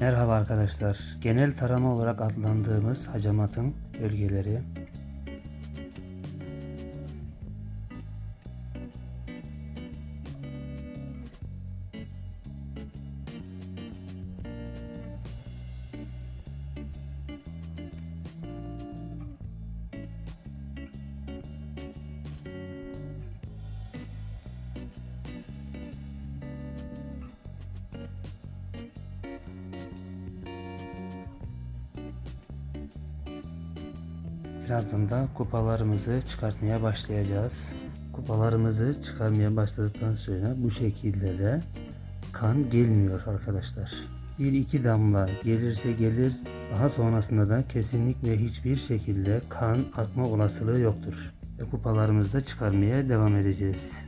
Merhaba arkadaşlar. Genel tarama olarak adlandığımız hacamatın bölgeleri. Birazdan da kupalarımızı çıkartmaya başlayacağız. Kupalarımızı çıkarmaya başladıktan sonra bu şekilde de kan gelmiyor arkadaşlar. Bir iki damla gelirse gelir daha sonrasında da kesinlikle hiçbir şekilde kan akma olasılığı yoktur. Ve kupalarımızı da çıkarmaya devam edeceğiz.